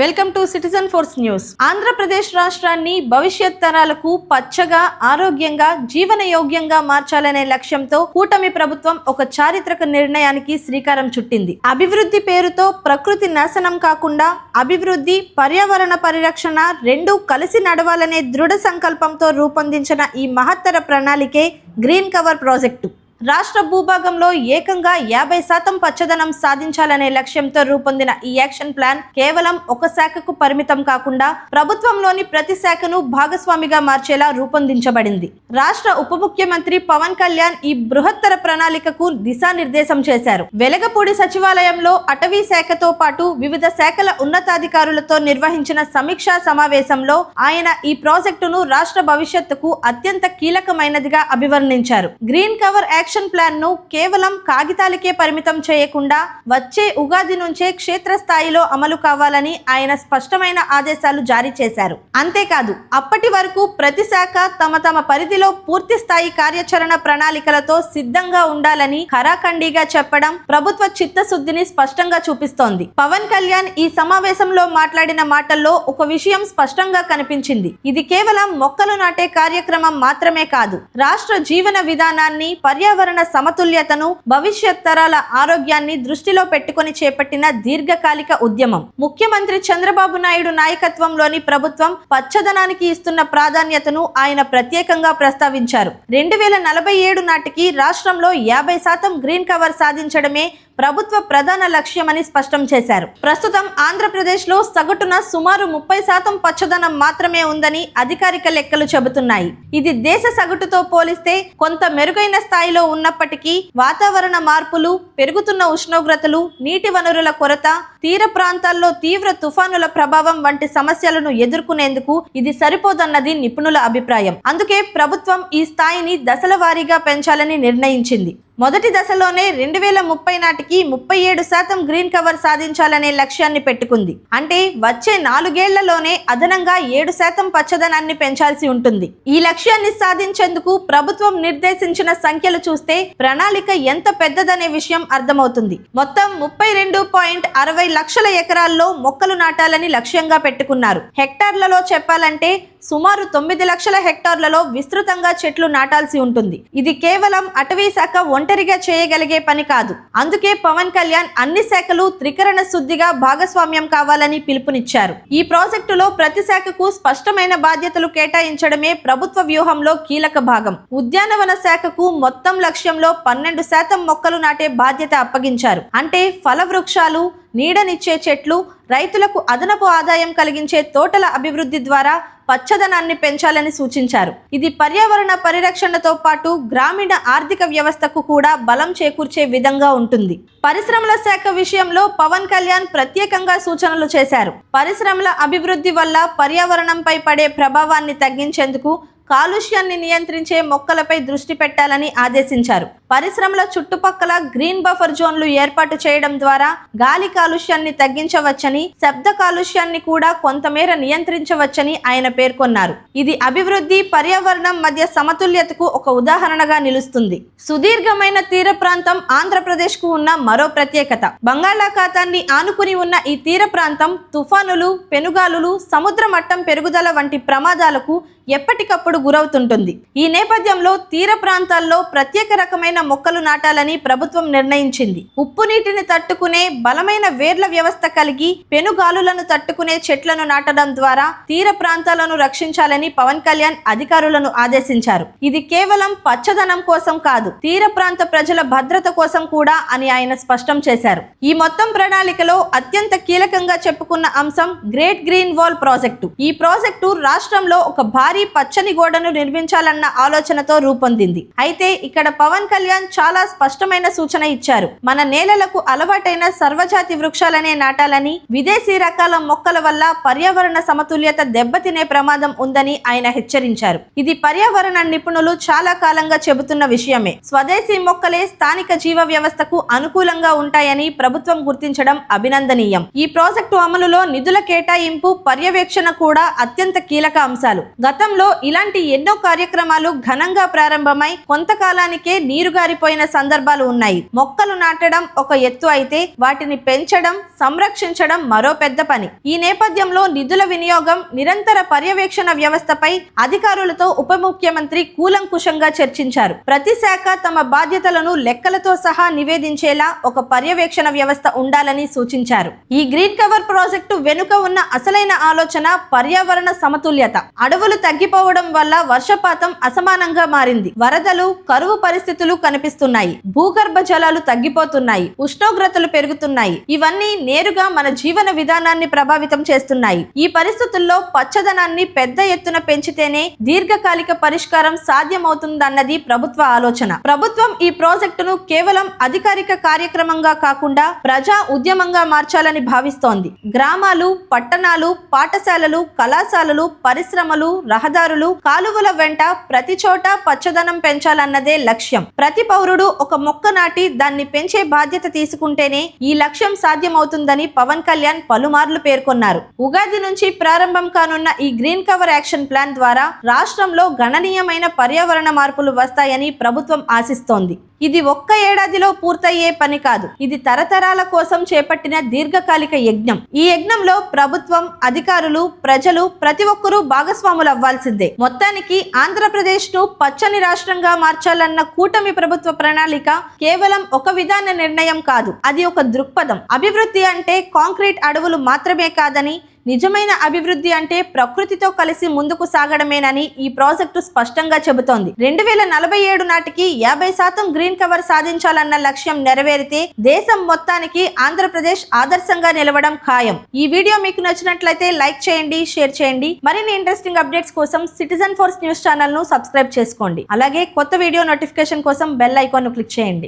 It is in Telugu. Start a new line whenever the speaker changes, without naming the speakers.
Welcome to citizen force news. Andhra Pradesh రాష్ట్రాన్ని భవిష్యత్ తరాలకు పచ్చగా ఆరోగ్యంగా జీవనయోగ్యంగా మార్చాలనే లక్ష్యంతో కూటమి ప్రభుత్వం ఒక చారిత్రక నిర్ణయానికి శ్రీకారం చుట్టింది. అభివృద్ధి పేరుతో ప్రకృతి నాశనం కాకుండా అభివృద్ధి పర్యావరణ పరిరక్షణ రెండూ కలిసి నడవాలనే దృఢ సంకల్పంతో రూపొందించిన ఈ మహత్తర ప్రణాళికే గ్రీన్ కవర్ ప్రాజెక్టు. రాష్ట్ర భూభాగంలో ఏకంగా యాభై శాతం పచ్చదనం సాధించాలనే లక్ష్యంతో రూపొందిన ఈ యాక్షన్ ప్లాన్ కేవలం ఒక శాఖకు పరిమితం కాకుండా ప్రభుత్వంలోని ప్రతి శాఖను భాగస్వామిగా మార్చేలా రూపొందించబడింది. రాష్ట్ర ఉప ముఖ్యమంత్రి పవన్ కళ్యాణ్ ఈ బృహత్తర ప్రణాళికకు దిశానిర్దేశం చేశారు. వెలగపూడి సచివాలయంలో అటవీ శాఖతో పాటు వివిధ శాఖల ఉన్నతాధికారులతో నిర్వహించిన సమీక్షా సమావేశంలో ఆయన ఈ ప్రాజెక్టును రాష్ట్ర భవిష్యత్తుకు అత్యంత కీలకమైనదిగా అభివర్ణించారు. గ్రీన్ కవర్ యాక్షన్ ప్లాన్ను కేవలం కాగితాలకే పరిమితం చేయకుండా వచ్చే ఉగాది నుంచే క్షేత్రస్థాయిలో అమలు కావాలని ఆయన స్పష్టమైన ఆదేశాలు జారీ చేశారు. అంతేకాదు అప్పటి వరకు ప్రతి శాఖ తమ తమ పరిధిలో పూర్తి స్థాయి కార్యాచరణ ప్రణాళికలతో సిద్ధంగా ఉండాలని ఖరాఖండిగా చెప్పడం ప్రభుత్వ చిత్తశుద్ధిని స్పష్టంగా చూపిస్తోంది. పవన్ కళ్యాణ్ ఈ సమావేశంలో మాట్లాడిన మాటల్లో ఒక విషయం స్పష్టంగా కనిపించింది. ఇది కేవలం మొక్కలు నాటే కార్యక్రమం మాత్రమే కాదు రాష్ట్ర జీవన విధానాన్ని పర్యావరణ సమతుల్యతను భవిష్యత్ తరాల ఆరోగ్యాన్ని దృష్టిలో పెట్టుకొని చేపట్టిన దీర్ఘకాలిక ఉద్యమం. ముఖ్యమంత్రి చంద్రబాబు నాయుడు నాయకత్వంలోని ప్రభుత్వం పచ్చదనానికి ఇస్తున్న ప్రాధాన్యతను ఆయన ప్రత్యేకంగా ప్రస్తావించారు. రెండు వేల నలభై ఏడు నాటికి రాష్ట్రంలో యాభై శాతం గ్రీన్ కవర్ సాధించడమే ప్రభుత్వ ప్రధాన లక్ష్యమని స్పష్టం చేశారు. ప్రస్తుతం ఆంధ్రప్రదేశ్లో సగటున సుమారు ముప్పై శాతం పచ్చదనం మాత్రమే ఉందని అధికారిక లెక్కలు చెబుతున్నాయి. ఇది దేశ సగటుతో పోలిస్తే కొంత మెరుగైన స్థాయిలో ఉన్నప్పటికీ వాతావరణ మార్పులు పెరుగుతున్న ఉష్ణోగ్రతలు నీటి వనరుల కొరత తీర ప్రాంతాల్లో తీవ్ర తుఫానుల ప్రభావం వంటి సమస్యలను ఎదుర్కొనేందుకు ఇది సరిపోదన్నది నిపుణుల అభిప్రాయం. అందుకే ప్రభుత్వం ఈ స్థాయిని దశల వారీగా పెంచాలని నిర్ణయించింది. మొదటి దశలోనే రెండు వేల ముప్పై నాటికి ముప్పై ఏడు శాతం గ్రీన్ కవర్ సాధించాలనే లక్ష్యాన్ని పెట్టుకుంది. అంటే వచ్చే నాలుగేళ్ళలోనే అదనంగా ఏడు శాతం పచ్చదనాన్ని పెంచాల్సి ఉంటుంది. ఈ లక్ష్యాన్ని సాధించేందుకు ప్రభుత్వం నిర్దేశించిన సంఖ్యలు చూస్తే ప్రణాళిక ఎంత పెద్దదనే విషయం అర్థమవుతుంది. మొత్తం ముప్పై రెండు పాయింట్ అరవై లక్షల ఎకరాల్లో మొక్కలు నాటాలని లక్ష్యంగా పెట్టుకున్నారు. హెక్టార్లలో చెప్పాలంటే సుమారు తొమ్మిది లక్షల హెక్టార్లలో విస్తృతంగా చెట్లు నాటాల్సి ఉంటుంది. ఇది కేవలం అటవీ శాఖ ఒంటరిగా చేయగలిగే పని కాదు. అందుకే పవన్ కళ్యాణ్ అన్ని శాఖలు త్రికరణ శుద్ధిగా భాగస్వామ్యం కావాలని పిలుపునిచ్చారు. ఈ ప్రాజెక్టులో ప్రతి శాఖకు స్పష్టమైన బాధ్యతలు కేటాయించడమే ప్రభుత్వ వ్యూహంలో కీలక భాగం. ఉద్యానవన శాఖకు మొత్తం లక్ష్యంలో పన్నెండు శాతం మొక్కలు నాటే బాధ్యత అప్పగించారు. అంటే ఫల వృక్షాలు నీడనిచ్చే చెట్లు రైతులకు అదనపు ఆదాయం కలిగించే తోటల అభివృద్ధి ద్వారా పచ్చదనాన్ని పెంచాలని సూచించారు. ఇది పర్యావరణ పరిరక్షణతో పాటు గ్రామీణ ఆర్థిక వ్యవస్థకు కూడా బలం చేకూర్చే విధంగా ఉంటుంది. పరిశ్రమల శాఖ విషయంలో పవన్ కళ్యాణ్ ప్రత్యేకంగా సూచనలు చేశారు. పరిశ్రమల అభివృద్ధి వల్ల పర్యావరణంపై పడే ప్రభావాన్ని తగ్గించేందుకు కాలుష్యాన్ని నియంత్రించే మొక్కలపై దృష్టి పెట్టాలని ఆదేశించారు. పరిశ్రమల చుట్టుపక్కల గ్రీన్ బఫర్ జోన్లు ఏర్పాటు చేయడం ద్వారా గాలి కాలుష్యాన్ని తగ్గించవచ్చని శబ్ద కాలుష్యాన్ని కూడా కొంతమేర నియంత్రించవచ్చని ఆయన పేర్కొన్నారు. ఇది అభివృద్ధి పర్యావరణం మధ్య సమతుల్యతకు ఒక ఉదాహరణగా నిలుస్తుంది. సుదీర్ఘమైన తీర ప్రాంతం ఆంధ్రప్రదేశ్కు ఉన్న మరో ప్రత్యేకత. బంగాళాఖాతాన్ని ఆనుకుని ఉన్న ఈ తీర ప్రాంతం తుఫానులు పెనుగాలులు సముద్ర మట్టం పెరుగుదల వంటి ప్రమాదాలకు ఎప్పటికప్పుడు గురవుతుంటుంది. ఈ నేపథ్యంలో తీర ప్రాంతాల్లో ప్రత్యేక రకమైన మొక్కలు నాటాలని ప్రభుత్వం నిర్ణయించింది. ఉప్పు నీటిని తట్టుకునే బలమైన వేర్ల వ్యవస్థ కలిగి పెనుగాలులను తట్టుకునే చెట్లను నాటడం ద్వారా తీర ప్రాంతాలను రక్షించాలని పవన్ కళ్యాణ్ అధికారులను ఆదేశించారు. ఇది కేవలం పచ్చదనం కోసం కాదు తీర ప్రాంత ప్రజల భద్రత కోసం కూడా అని ఆయన స్పష్టం చేశారు. ఈ మొత్తం ప్రణాళికలో అత్యంత కీలకంగా చెప్పుకున్న అంశం గ్రేట్ గ్రీన్ వాల్ ప్రాజెక్టు. ఈ ప్రాజెక్టు రాష్ట్రంలో ఒక భారీ పచ్చని గోడను నిర్మించాలన్న ఆలోచనతో రూపొందింది. అయితే ఇక్కడ పవన్ కళ్యాణ్ చాలా స్పష్టమైన సూచన ఇచ్చారు. మన నేలలకు అలవాటైన సర్వజాతి వృక్షాలనే నాటాలని విదేశీ రకాల మొక్కల వల్ల పర్యావరణ సమతుల్యత దెబ్బతినే ప్రమాదం ఉందని ఆయన హెచ్చరించారు. ఇది పర్యావరణ నిపుణులు చాలా కాలంగా చెబుతున్న విషయమే. స్వదేశీ మొక్కలే స్థానిక జీవ వ్యవస్థకు అనుకూలంగా ఉంటాయని ప్రభుత్వం గుర్తించడం అభినందనీయం. ఈ ప్రాజెక్టు అమలులో నిధుల కేటాయింపు పర్యవేక్షణ కూడా అత్యంత కీలక అంశాలు. గతంలో ఇలాంటి ఎన్నో కార్యక్రమాలు ఘనంగా ప్రారంభమై కొంతకాలానికే నీరు నీరుగారిపోయిన సందర్భాలు ఉన్నాయి. మొక్కలు నాటడం ఒక ఎత్తు అయితే వాటిని పెంచడం సంరక్షించడం మరో పెద్ద పని. ఈ నేపథ్యంలో నిధుల వినియోగం నిరంతర పర్యవేక్షణ వ్యవస్థపై అధికారులతో ఉప ముఖ్యమంత్రి కూలంకుషంగా చర్చించారు. ప్రతి శాఖ తమ బాధ్యతలను లెక్కలతో సహా నివేదించేలా ఒక పర్యవేక్షణ వ్యవస్థ ఉండాలని సూచించారు. ఈ గ్రీన్ కవర్ ప్రాజెక్టు వెనుక ఉన్న అసలైన ఆలోచన పర్యావరణ సమతుల్యత. అడవులు తగ్గిపోవడం వల్ల వర్షపాతం అసమానంగా మారింది. వరదలు కరువు పరిస్థితులు కనిపిస్తున్నాయి. భూగర్భ జలాలు తగ్గిపోతున్నాయి. ఉష్ణోగ్రతలు పెరుగుతున్నాయి. ఇవన్నీ నేరుగా మన జీవన విధానాన్ని ప్రభావితం చేస్తున్నాయి. ఈ పరిస్థితుల్లో పచ్చదనాన్ని పెద్ద ఎత్తున పెంచితేనే దీర్ఘకాలిక పరిష్కారం సాధ్యమవుతుందన్నది ప్రభుత్వ ఆలోచన. ప్రభుత్వం ఈ ప్రాజెక్టును కేవలం అధికారిక కార్యక్రమంగా కాకుండా ప్రజా ఉద్యమంగా మార్చాలని భావిస్తోంది. గ్రామాలు పట్టణాలు పాఠశాలలు కళాశాలలు పరిశ్రమలు రహదారులు కాలువల వెంట ప్రతి చోట పచ్చదనం పెంచాలన్నదే లక్ష్యం. ప్రతి పౌరుడు ఒక మొక్క నాటి దాన్ని పెంచే బాధ్యత తీసుకుంటేనే ఈ లక్ష్యం సాధ్యమవుతుందని పవన్ కళ్యాణ్ పలుమార్లు పేర్కొన్నారు. ఉగాది నుంచి ప్రారంభం కానున్న ఈ గ్రీన్ కవర్ యాక్షన్ ప్లాన్ ద్వారా రాష్ట్రంలో గణనీయమైన పర్యావరణ మార్పులు వస్తాయని ప్రభుత్వం ఆశిస్తోంది. ఇది ఒక్క ఏడాదిలో పూర్తయ్యే పని కాదు. ఇది తరతరాల కోసం చేపట్టిన దీర్ఘకాలిక యజ్ఞం. ఈ యజ్ఞంలో ప్రభుత్వం అధికారులు ప్రజలు ప్రతి ఒక్కరూ భాగస్వాములు అవ్వాల్సిందే మొత్తానికి ఆంధ్రప్రదేశ్ను పచ్చని రాష్ట్రంగా మార్చాలన్న కూటమి ప్రభుత్వ ప్రణాళిక కేవలం ఒక విధాన నిర్ణయం కాదు. అది ఒక దృక్పథం. అభివృద్ధి అంటే కాంక్రీట్ అడవులు మాత్రమే కాదని నిజమైన అభివృద్ధి అంటే ప్రకృతితో కలిసి ముందుకు సాగడమేనని ఈ ప్రాజెక్టు స్పష్టంగా చెబుతోంది. రెండు వేల నలభై ఏడు నాటికి యాభై శాతం గ్రీన్ కవర్ సాధించాలన్న లక్ష్యం నెరవేరితే దేశం మొత్తానికి ఆంధ్రప్రదేశ్ ఆదర్శంగా నిలవడం ఖాయం. ఈ వీడియో మీకు నచ్చినట్లయితే లైక్ చేయండి షేర్ చేయండి. మరిన్ని ఇంట్రెస్టింగ్ అప్డేట్స్ కోసం సిటిజన్ ఫోర్స్ న్యూస్ ఛానల్ను సబ్స్క్రైబ్ చేసుకోండి. అలాగే కొత్త వీడియో నోటిఫికేషన్ కోసం బెల్ ఐకాన్ క్లిక్ చేయండి.